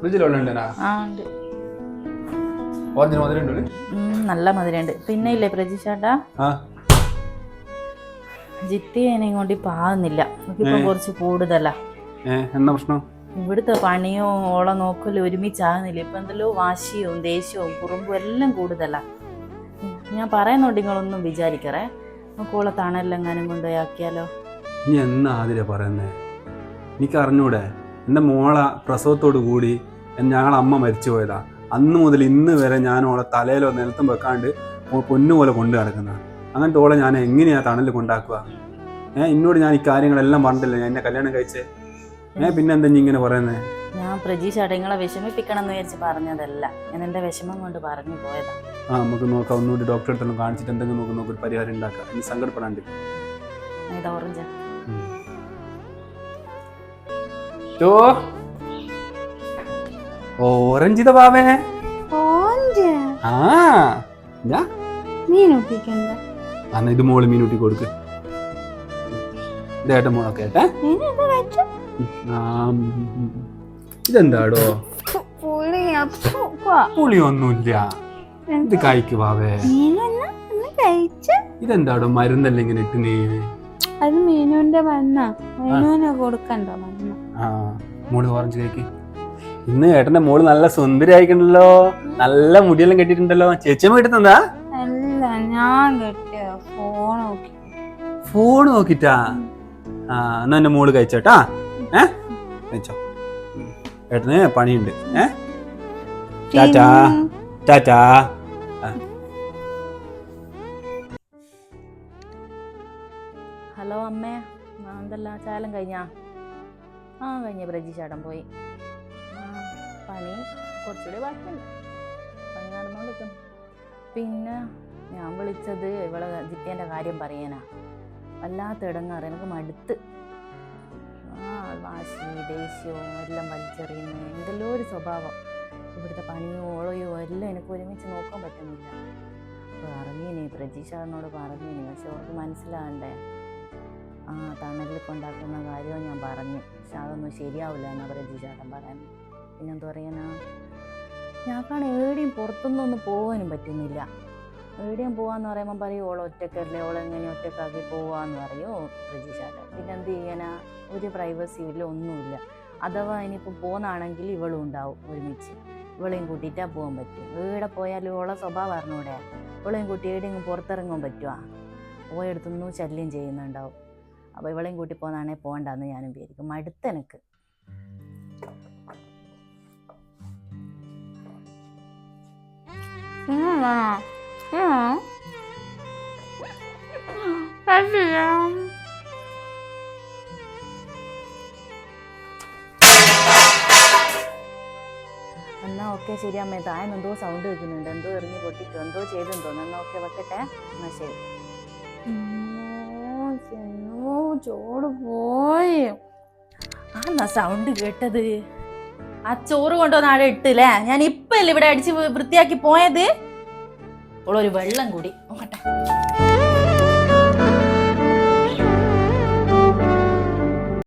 ഫ്രിഡ്ജിൽ വെള്ളം ഉണ്ടോ ആ ഉണ്ട്. ഓറഞ്ചിന് മധുരം ഉണ്ടോ ഉം, നല്ല മധുരമുണ്ട് പിന്നെ ഇല്ലേ പ്രജിഷേട്ടാ? ആ. ജിത്തി എന്നെ കൊണ്ട് പാകുന്നില്ല ഇപ്പം കുറച്ച് കൂടുതലാ. ഏ എന്നാ പ്രശ്നം? ഇവിടുത്തെ പണിയോ ഓളെ നോക്കലും ഒരുമിച്ചാകുന്നില്ല ഇപ്പൊ എന്തെല്ലോ വാശിയും ദേഷ്യവും കുറുമ്പും എല്ലാം കൂടുതലാ. ഉം, ഞാൻ പറയുന്നുണ്ട് നിങ്ങളൊന്നും വിചാരിക്കറേ. നമുക്ക് ഓളെ തണലെങ്ങാനും കൊണ്ടുപോയി ആക്കിയാലോ? ഞാൻ എന്നാ ആതിര പറയുന്നേ? എനിക്ക് അറിഞ്ഞൂടെ എന്റെ മോളെ പ്രസവത്തോടു കൂടി ഞങ്ങളെ അമ്മ മരിച്ചു പോയതാ. അന്ന് മുതൽ ഇന്ന് വരെ ഞാൻ ഓളെ തലയിലോ നിലത്തും വെക്കാണ്ട് പൊന്നുപോലെ പൊന്നു പോലെ കൊണ്ടു നടക്കുന്ന അങ്ങനത്തെ ഓളെ ഞാൻ എങ്ങനെയാ തണലിൽ കൊണ്ടാക്കുക? ഞാൻ ഇന്നോട് ഞാൻ ഈ കാര്യങ്ങളെല്ലാം പറഞ്ഞില്ല ഞാൻ എന്നെ കല്യാണം കഴിച്ചേ? ഞാൻ പിന്നെ എന്താ നീ ഇങ്ങനെ പറയുന്നേ? ഞാൻ പ്രജീഷ് അടങ്ങളെ വിഷമിപ്പിക്കണം എന്ന് വിചാരിച്ച് പറഞ്ഞതല്ല. ഞാൻ എന്റെ വിഷമം കൊണ്ട് പറഞ്ഞു പോയതാ. ആ നമുക്ക് നോക്കാം. ഒന്നുകൂടി ഡോക്ടറെ അടുത്തൊന്നും കാണിച്ചിട്ട് എന്തെങ്കിലും നമുക്ക് നോക്കൊരു പരിഹാരം ഉണ്ടാക്കാം. ഇനി സങ്കടപ്പെടാണ്ട്. ഇത് ഓറഞ്ച് ചോ ഓറഞ്ചിത പാവേ. ഓറഞ്ച്? ആ. ഞാ മീൻ അന്ന് ഇത് മോൾ മീനൂട്ടി കൊടുക്ക്. ഇതേട്ട മോളൊക്കെ ഏട്ടാ ഇത്. ഇതെന്താടോ? പുളിയൊന്നുമില്ല. ഇത് കഴിക്ക് കഴിച്ചു. ഇതെന്താടോ മരുന്നല്ല ഇങ്ങനെ ഇട്ട് നീ? അത് മീനുവിന്റെ മണ്ണ. മീനുവിനെ കൊടുക്കണ്ടോ മണ്ണ. ആ മോൾ ഓറഞ്ച് കഴിക്ക് ഇന്ന് ഏട്ടന്റെ മോൾ നല്ല സുന്ദരി ആയിക്കണ്ടല്ലോ നല്ല മുടിയെല്ലാം കെട്ടിയിട്ടുണ്ടല്ലോ. ചേച്ചിയമ്മ കിട്ടുന്നതാ അല്ല ഞാൻ കെട്ടിയ ഫോൺ നോക്കി. ഫോൺ നോക്കിട്ടാ? ആ എന്നാ എന്റെ മോൾ കഴിച്ചോട്ടാ? ഏ? കഴിച്ചോ. ഏട്ടന് പണിയുണ്ട്. ഏ? ടാറ്റാ. ടാറ്റാ. ഹലോ അമ്മേ എന്തല്ല ചാലം കഴിഞ്ഞാ? ആ കഴിഞ്ഞ ബ്രജി ചേട്ടൻ പോയി. പണി കുറച്ചുകൂടി ബാക്കിയുണ്ട്. പണി നടന്നുകൊണ്ടിരിക്കും പിന്നെ ഞാൻ വിളിച്ചത് ഇവളെ ജിത്തേന്റെ കാര്യം പറയാനാ. വല്ലാത്ത ഇടങ്ങാറ് എനിക്ക് മടുത്ത്. ആ വാശി ദേഷ്യവും എല്ലാം വലിച്ചെറിയുന്നു. എന്തെല്ലോ ഒരു സ്വഭാവം. ഇവിടുത്തെ പണിയോ ഓളയോ എല്ലാം എനിക്ക് ഒരുമിച്ച് നോക്കാൻ പറ്റുന്നില്ല. പറഞ്ഞിനി പ്രജീഷാറിനോട് പറഞ്ഞിനി പക്ഷെ അവർക്ക് മനസ്സിലാകണ്ടേ. തണലിൽ കൊണ്ടാക്കുന്ന കാര്യവും ഞാൻ പറഞ്ഞു. പക്ഷെ അതൊന്നും ശരിയാവില്ല എന്നാ പ്രജീഷേട്ടൻ പറയാൻ. പിന്നെന്താ പറയാനാ? ഞങ്ങൾക്കാണ് എവിടെയും പുറത്തുനിന്നൊന്നും പോകാനും പറ്റുന്നില്ല. എവിടെയും പോകാന്ന് പറയുമ്പോൾ പറയും ഓൾ ഒറ്റക്കല്ലേ ഓൾ എങ്ങനെ ഒറ്റക്കാക്കി പോവാന്ന് പറയോ. പ്രജീഷേട്ടൻ പിന്നെ എന്ത് ചെയ്യാനാ? ഒരു പ്രൈവസി ഇല്ല ഒന്നുമില്ല. അഥവാ ഇനിയിപ്പോൾ പോകുന്നാണെങ്കിൽ ഇവളും ഉണ്ടാവും ഒരുമിച്ച്. ഇവളെയും കൂട്ടിയിട്ടാ പോകാൻ പറ്റും. ഇവിടെ പോയാലും ഓളെ സ്വഭാവം അറിഞ്ഞൂടെ? ഇവളെയും കൂട്ടി എവിടെയെങ്കിലും പുറത്തിറങ്ങാൻ പറ്റുമോ പോയെടുത്തൊന്നും ശല്യം ചെയ്യുന്നുണ്ടാവും. അപ്പോൾ ഇവളെയും കൂട്ടി പോകുന്നതാണെങ്കിൽ പോകണ്ടെന്ന് ഞാനും വിചാരിക്കും. മടുത്തെനക്ക് എന്നാ ഓക്കെ ശരി അമ്മേ. താഴെ എന്തോ സൗണ്ട് കേൾക്കുന്നുണ്ട്. എന്തോ എറിഞ്ഞ് പൊട്ടിക്കോ. എന്തോ ചെയ്തെന്ന് തോന്നുന്നു. എന്നാ ഓക്കെ വെക്കട്ടെ. എന്നാ ശരി. ചോറ് പോയി. ആ എന്നാ സൗണ്ട് കേട്ടത്. ആ ചോറ് കൊണ്ടുവന്ന് ആടെ ഇട്ടില്ലേ? ഞാൻ ഇപ്പല്ലേ ഇവിടെ അടിച്ച് വൃത്തിയാക്കി പോയത്? ഒരു വെള്ളം കൂടി. നോക്കട്ടെ.